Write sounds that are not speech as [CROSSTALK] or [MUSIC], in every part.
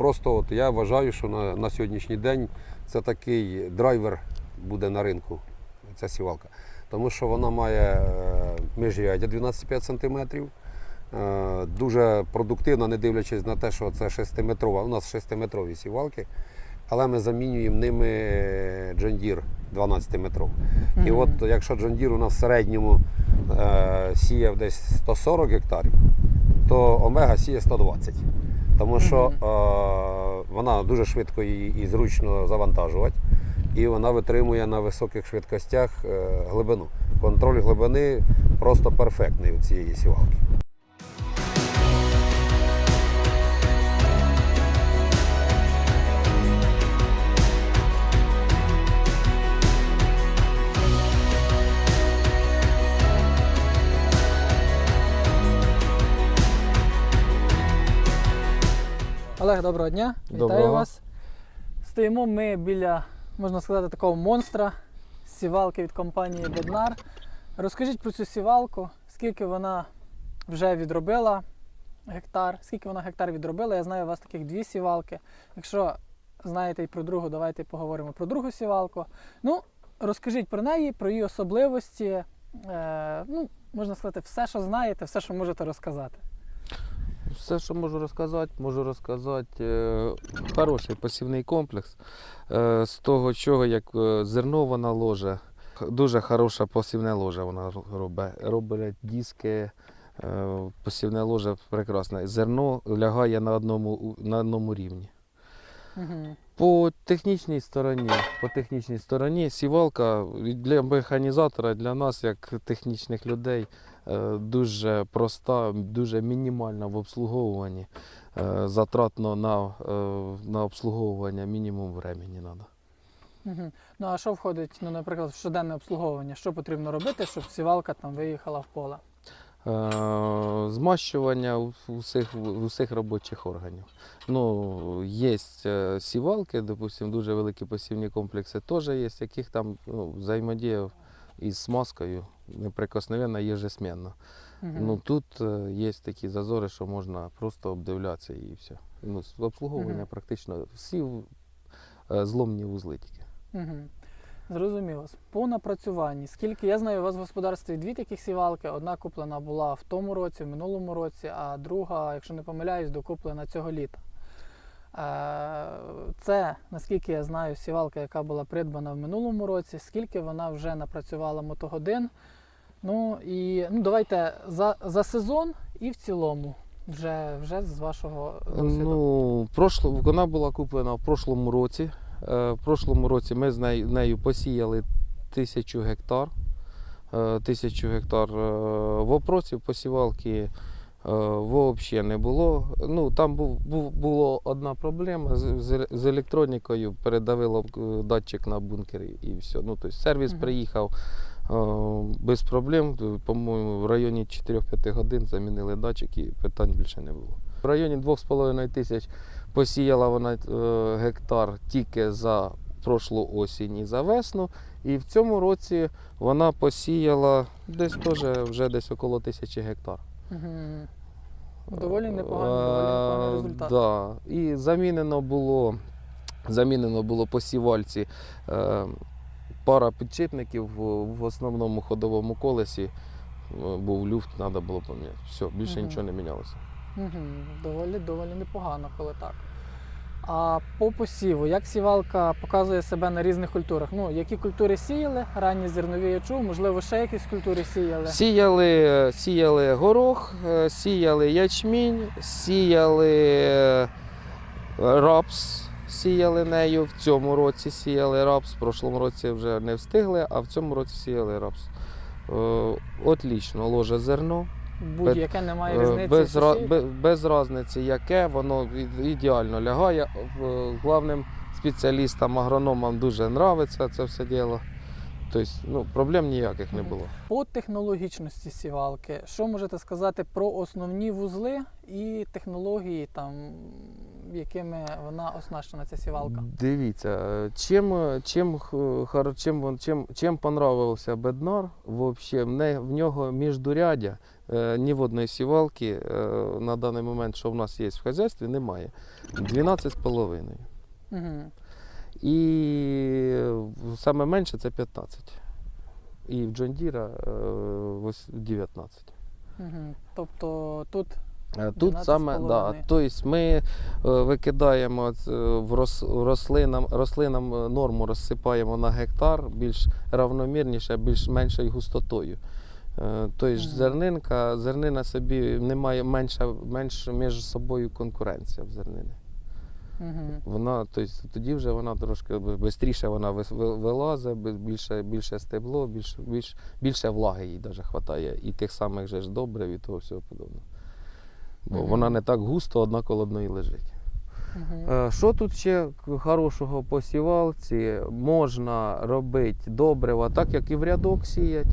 просто от я вважаю, що на, на сьогоднішній день це такий драйвер буде на ринку, ця сівалка. Тому що вона має міжряддя 12,5 см. Дуже продуктивна, не дивлячись на те, що це 6-метрова. У нас 6-метрові сівалки, але ми замінюємо ними Deere 12-метровий. І от якщо Deere у нас в середньому е, сіяв десь 140 гектарів, то Омега сіє 120. Тому що е, вона дуже швидко її і зручно завантажувати, і вона витримує на високих швидкостях е, глибину. Контроль глибини просто перфектний у цієї сівалки. Олег, доброго дня. Вітаю вас. Стоїмо ми біля, можна сказати, такого монстра сівалки від компанії Bednar. Розкажіть про цю сівалку, скільки вона вже відробила гектар, скільки вона гектар відробила. Я знаю, у вас таких дві сівалки. Якщо знаєте і про другу, давайте поговоримо про другу сівалку. Ну, розкажіть про неї, про її особливості. Е, ну, можна сказати, все, що знаєте, все, що можете розказати. Все, що можу розказати, можу розказати е, хороший посівний комплекс. Е, з того, чого як е, зерно вона ложе. Дуже хороша посівне ложе вона робить. Роблять диски, посівне ложе прекрасне. Зерно лягає на одному, на одному рівні. Угу. По технічній стороні, по технічній стороні сівалка для механізатора, для нас, як технічних людей, дуже проста, дуже мінімальна в обслуговуванні. Е, Затратно на, е, на обслуговування мінімум времени треба. Угу. Ну а що входить, ну, наприклад, в щоденне обслуговування? Що потрібно робити, щоб сівалка там виїхала в поле? Е, Змащування усіх, усіх робочих органів. Ну, є е, сівалки, допустим, дуже великі посівні комплекси теж є, яких там ну, взаємодія із смазкою неприкосновенна єжесменно. Угу. Ну тут є такі зазори, що можна просто обдивлятися і все. Ну, обслуговування Мгм. практично всі е, зломні вузли тільки. Угу. Зрозуміло. По напрацюванні. Скільки я знаю, у вас в господарстві дві таких сівалки. Одна куплена була в тому році, в минулому році, а друга, якщо не помиляюсь, докуплена цього літа. Е, Це, наскільки я знаю, сівалка, яка була придбана в минулому році, скільки вона вже напрацювала мотогодин. Ну і ну, давайте за, за сезон і в цілому, вже, вже з вашого досвіду. Ну, прошло, вона була куплена в прошлому році. Е, В прошлому році ми з нею, посіяли тисячу гектар. Е, Тисячу гектар вопросів посівалки взагалі не було. Ну, там був, був, була одна проблема з, з, електронікою, передавило е, датчик на бункері і все. Ну, тобто сервіс Мгм. приїхав е, без проблем. По-моєму, в районі 4-5 годин замінили датчик і питань більше не було. В районі 2,5 тисяч посіяла вона е, гектар тільки за прошлу осінь і за весну. І в цьому році вона посіяла десь теж вже десь около тисячі гектар. Угу. Доволі непоганий, доволі непоганий Е, результат. Да. І замінено було, замінено було по сівальці е, пара підшипників в, в основному ходовому колесі. е, Був люфт, треба було поміняти. Все, більше угу. нічого не мінялося. Угу. Доволі, доволі непогано, коли так. А по посіву, як сівалка показує себе на різних культурах? Ну, які культури сіяли? Ранні зернові я чув, можливо, ще якісь культури сіяли. Сіяли, сіяли горох, е, сіяли ячмінь, сіяли е, рапс, сіяли нею. В цьому році сіяли рапс, в прошлому році вже не встигли, а в цьому році сіяли рапс. Е, Отлічно, ложе зерно. Будь-яке немає Е, різниці. Без, без, без різниці, яке, воно ідеально лягає. В- Главним спеціалістам, агрономам дуже подобається це все діло. Тобто, ну, проблем ніяких не було. По технологічності сівалки, що можете сказати про основні вузли і технології, там, якими вона оснащена, ця сівалка? Дивіться, чим, чим, чим, чим, чим понравився Беднар, вообще, в, не, в нього міждурядя е, ні в одної сівалки е, на даний момент, що в нас є в хазяйстві, немає. 12,5. Угу. І е, саме менше це 15. І в Джондіра 19. Угу. Тобто тут Е, Тут саме, да, тобто ми е, викидаємо в рослинам, рослинам норму розсипаємо на гектар більш равномірніше, більш меншою густотою. Тобто Мгм. зернинка, зернина собі немає менша, менш між собою конкуренція в зернини. Угу. Вона, тобто, тоді вже вона трошки швидше вона вилазить, більше, більше стебло, більше, більш, більше влаги їй даже хватає. І тих самих же ж добрив і того всього подобного. Бо Мгм. вона не так густо одна коло одної лежить. Угу. Що тут ще хорошого по сівалці? Можна робити добрива, так як і в рядок сіять.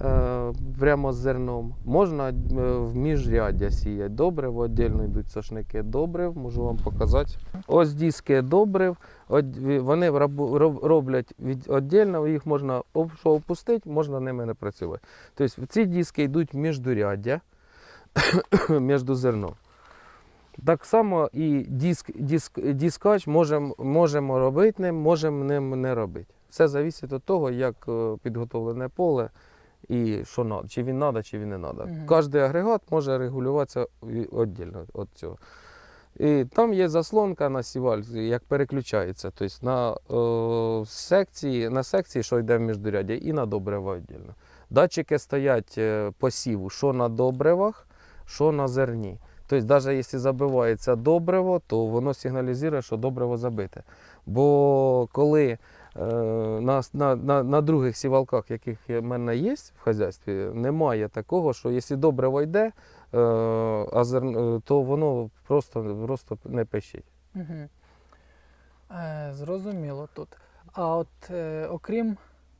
Е, Прямо з зерном. Можна е, в міжряддя сіяти добрив, віддільно йдуть сошники добрив, можу вам показати. Ось диски добрив, вони роблять віддільно, їх можна опустити, можна ними не працювати. Тобто ці диски йдуть в міждуряддя [COUGHS] між зерном. Так само і диск, диск, дискач можемо, можемо робити ним, можемо ним не робити. Все залежить від того, як е, підготовлене поле і що надо, чи він треба, чи він не треба. Мгм. Кожен агрегат може регулюватися віддільно від цього. І там є заслонка на сівальці, як переключається. Тобто на, е, секції, на секції, що йде в міждуряддя, і на добрива віддільно. Датчики стоять е, посіву, що на добривах, що на зерні. Тобто, навіть якщо забивається добриво, то воно сигналізує, що добриво забите. Бо коли на, на, на, на других сівалках, яких в мене є в хазяйстві, немає такого, що якщо добриво йде, е, е, то воно просто, просто не пищить. Е, зрозуміло тут. А от е, окрім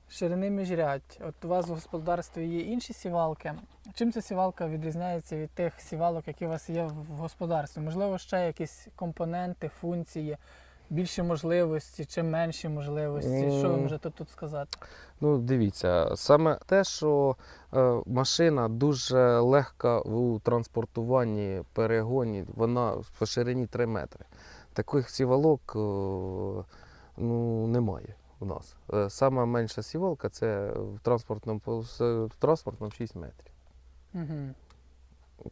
ширини міжрядь, от у вас в господарстві є інші сівалки. Чим ця сівалка відрізняється від тих сівалок, які у вас є в господарстві? Можливо, ще якісь компоненти, функції, більші можливості чи менші можливості? Що ви можете тут сказати? Ну, дивіться, саме те, що е, машина дуже легка у транспортуванні, перегоні, вона по ширині 3 метри. Таких сівалок е, ну, немає у нас. Е, Сама менша сівалка це в транспортному, в транспортному 6 метрів. Угу.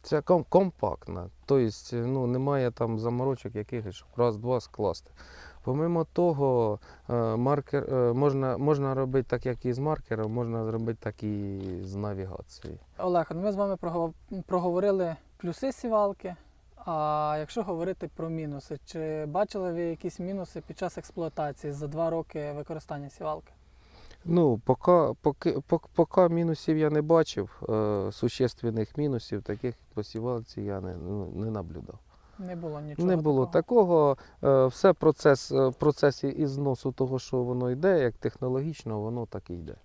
Це компактна, тобто ну, немає там заморочок якихось, щоб раз-два скласти. Помимо того, е, маркер, е, можна, можна робити так, як і з маркером, можна зробити так і з навігацією. Олег, ну ми з вами прогов- проговорили плюси сівалки. А якщо говорити про мінуси, чи бачили ви якісь мінуси під час експлуатації за два роки використання сівалки? Ну, поки, поки, поки, поки мінусів я не бачив, е, существенних мінусів, таких посівалці я не, ну, не наблюдав. Не було нічого. не було такого. такого. Е, все процес, е, в процесі із зносу того, що воно йде, як технологічно, воно так і йде.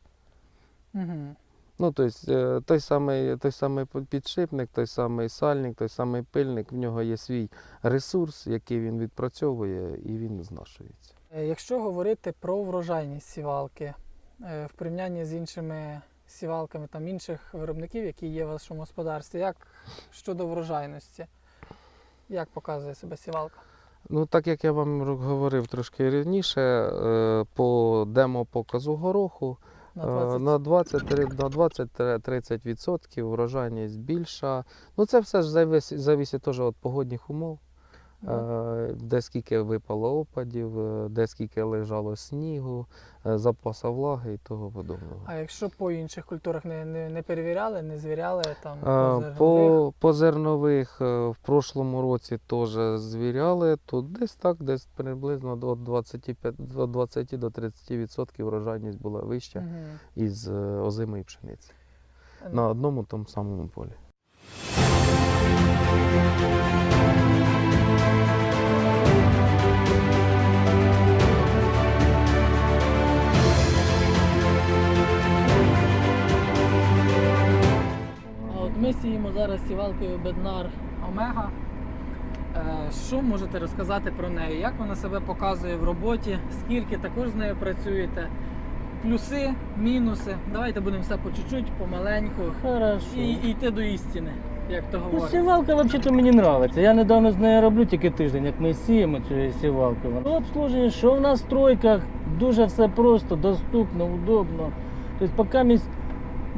Угу. Ну, тобто, той самий, той самий підшипник, той самий сальник, той самий пильник, в нього є свій ресурс, який він відпрацьовує і він знашується. Е, Якщо говорити про врожайність сівалки в порівнянні з іншими сівалками там інших виробників, які є в вашому господарстві, як щодо врожайності? Як показує себе сівалка? Ну, так як я вам говорив трошки раніше, е, по демо-показу гороху На е, 20... на 20 на 20-30% врожайність більша. Ну, це все ж зависить, зависить теж від погодних умов. Е, де скільки випало опадів, е, де скільки лежало снігу, е, запаса влаги і того подобного. А якщо по інших культурах не, не, не перевіряли, не звіряли там Е, зернових? По, по зернових в прошлому році теж звіряли, то десь так, десь приблизно до 25, від 20 до 30% врожайність була вища Мгм. із озимої пшениці на одному тому самому полі. Сівалкою Bednar Omega. Е, Що можете розказати про неї? Як вона себе показує в роботі? Скільки також з нею працюєте? Плюси, мінуси. Давайте будемо все по чуть-чуть, помаленьку. Хорошо. І, і йти до істини, як то Ну, сівалка взагалі мені подобається. Я недавно з нею роблю тільки тиждень, як ми сіємо цю сівалку. Воно обслуження, що в нас в стройках, дуже все просто, доступно, удобно. Тобто поки місь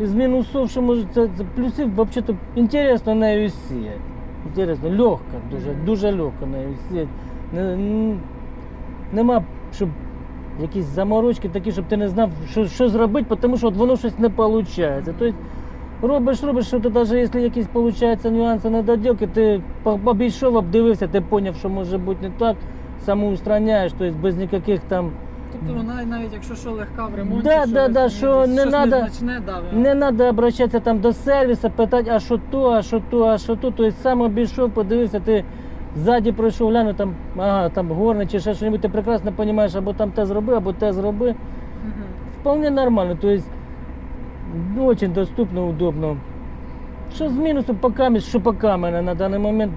з мінусів, що може це, це плюсів, взагалі інтересно нею сіяти. Інтересно, легко, дуже, дуже легко нею сіяти. Не, нема, щоб якісь заморочки такі, щоб ти не знав, що, що зробити, тому що от воно щось не виходить. Тобто, Робиш, робиш, що ти навіть якщо якісь получаються нюанси недоділки, ти обійшов, обдивився, ти зрозумів, що може бути не так, самоустраняєш, тобто без ніяких там. Тобто вона навіть якщо що легка в ремонті, Да, що да, да, що не щось надо- незначне, да, ви- Не треба обращатися там до сервісу, питати, а що то, а що то, а що то. Тобто сам обійшов, подивився, ти ззаді пройшов, глянув, там, ага, там горне чи ще щось, ти прекрасно розумієш, або там те зроби, або те зроби. Мгм. Вполне нормально, то есть ну, очень доступно, удобно. Що з мінусом по камері, що по камері на даний момент,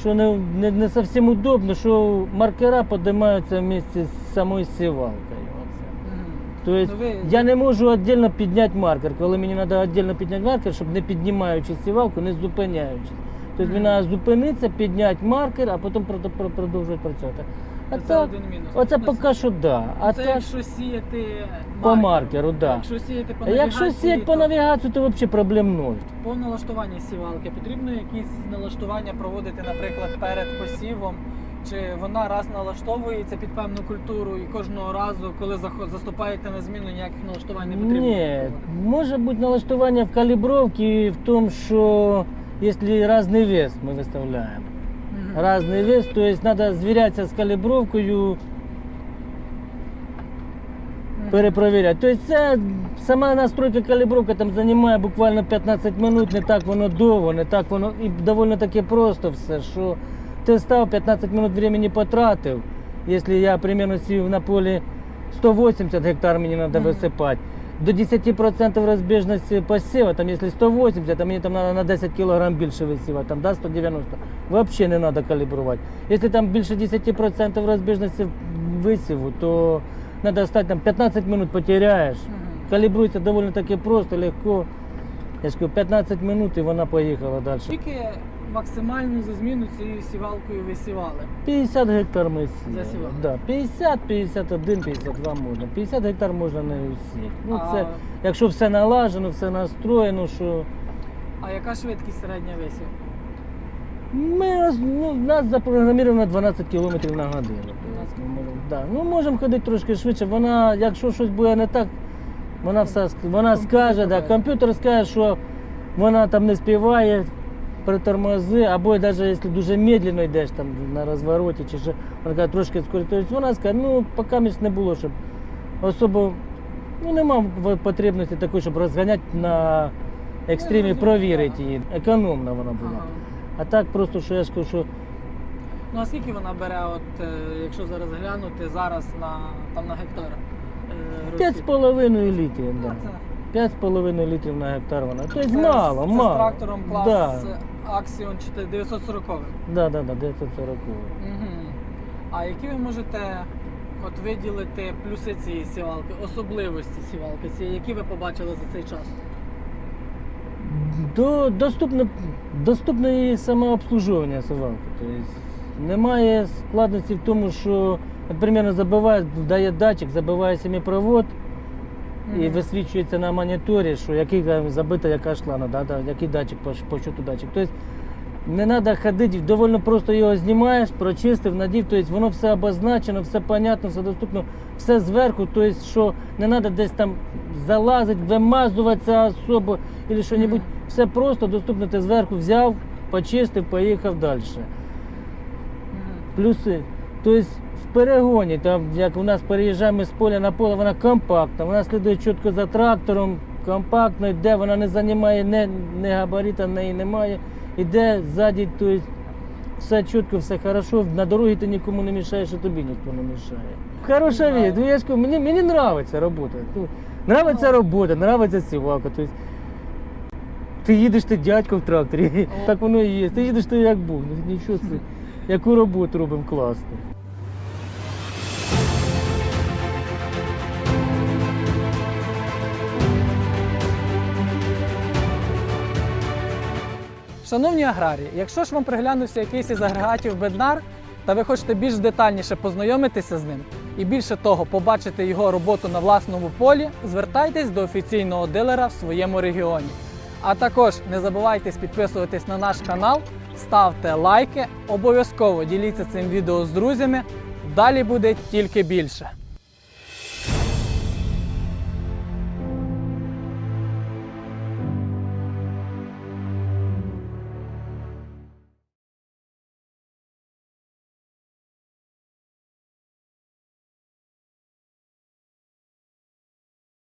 що не, не, не зовсім удобно, що маркера піднімаються в місці з самою сівалкою. Тобто Ну, ви- я не можу віддільно підняти маркер, коли мені треба віддільно підняти маркер, щоб не піднімаючи сівалку, не зупиняючись. Тобто мені треба зупинитися, підняти маркер, а потім прод- продовжувати працювати. А Це так, один мінус. оце Ну, поки що да. А це так, якщо сіяти По маркеру, да. Якщо сіяти по якщо навігації, сіять по то навігацію, то взагалі проблем ноль. по налаштуванні сівалки потрібно якісь налаштування проводити, наприклад, перед посівом. Чи вона раз налаштовується під певну культуру і кожного разу, коли захо- заступаєте на зміну, ніяких налаштувань не потрібно? Ні, може бути налаштування в калібровці в тому, що якщо різний вес ми виставляємо. Різний вес, то есть треба звірятися з калібровкою, Мгм. перепровіряти. Тобто це сама настройка калібровка там займає буквально 15 минут, не так воно довго, не так воно і доволі таки просто все, що ти став 15 минут времени потратив. Якщо я примерно сів на полі 180 гектар мені треба висипати. До 10% розбіжності посіва, там якщо 180, то мені там треба на 10 кг більше висівати, там да, 190. Взагалі не треба калібрувати. Якщо там більше 10% розбіжності висіву, то треба стати там 15 минут потеряєш. Калібрується доволі таки просто, легко. Я ж кажу, 15 минут і вона поїхала далі. Скільки максимально за зміну цією сівалкою ви сівали? 50 гектар ми сіяли. Засівали? Да, 50, 51, 52 можна. 50 гектар можна не сіяти. Ну, а, це, якщо все налажено, все настроєно, що а яка швидкість середня висів? ми, роз- ну, в нас запрограмовано 12 км на годину. 12 Ми, да. Ну, можемо ходити трошки швидше. Вона, якщо щось буде не так, вона все ск- вона Комп'ютер скаже, да, покаже. комп'ютер скаже, що вона там не співає, притормози, або навіть якщо дуже медленно йдеш там на розвороті, чи що, вона каже, трошки скоріше. Тобто вона скаже, ну, поки місць не було, щоб особо ну, нема потребності такої, щоб розганяти на екстримі, розумію, провірити її. Економна вона була. Ага. А так просто, що я скажу, що Ну а скільки вона бере, от е, якщо зараз глянути зараз на там на гектар? е, розхід? 5,5 літрів. Ну, Да. це- 5,5 літрів на гектар вона. Тобто це мало, з, мало. З трактором клас Да. Axion 4 940. Да, да, да, 940. Угу. А які ви можете от виділити плюси цієї сівалки, особливості сівалки цієї, які ви побачили за цей час? До, доступно, доступно і самообслуговування сівалки. Тобто немає складності в тому, що, примерно, забиває, дає датчик, забиває семипровод, і висвічується на моніторі, що який там забита, яка шлана, да, да, який датчик по, по щоту датчик. Тобто не треба ходити, доволі просто його знімаєш, прочистив, надів, тобто воно все обозначено, все понятно, все доступно, все зверху, тобто що не треба десь там залазити, вимазуватися особо або що небудь. Мгм. Все просто доступно, ти зверху взяв, почистив, поїхав далі. Мгм. Плюси. Тобто в перегоні, там, як у нас переїжджаємо з поля на поле, вона компактна, вона слідує чітко за трактором, компактно йде, вона не займає, не, не габарита в неї немає. Іде ззаді, тобто все чітко, все хорошо. На дорогі ти нікому не мішаєш, і тобі ніхто не мішає. Хороша від, ну, я ж кажу, мені, мені подобається робота. Ну, Нравиться Ну. робота, нравиться сівалка. Тобто, Ти їдеш, ти дядько в тракторі. [LAUGHS] Так воно і є. Ти їдеш, ти як Бог. Ну, Нічого собі. [LAUGHS] Яку роботу робимо класно. Шановні аграрії, якщо ж вам приглянувся якийсь із агрегатів Беднар, та ви хочете більш детальніше познайомитися з ним і більше того, побачити його роботу на власному полі, звертайтесь до офіційного дилера в своєму регіоні. А також не забувайте підписуватись на наш канал, ставте лайки, обов'язково діліться цим відео з друзями. Далі буде тільки більше.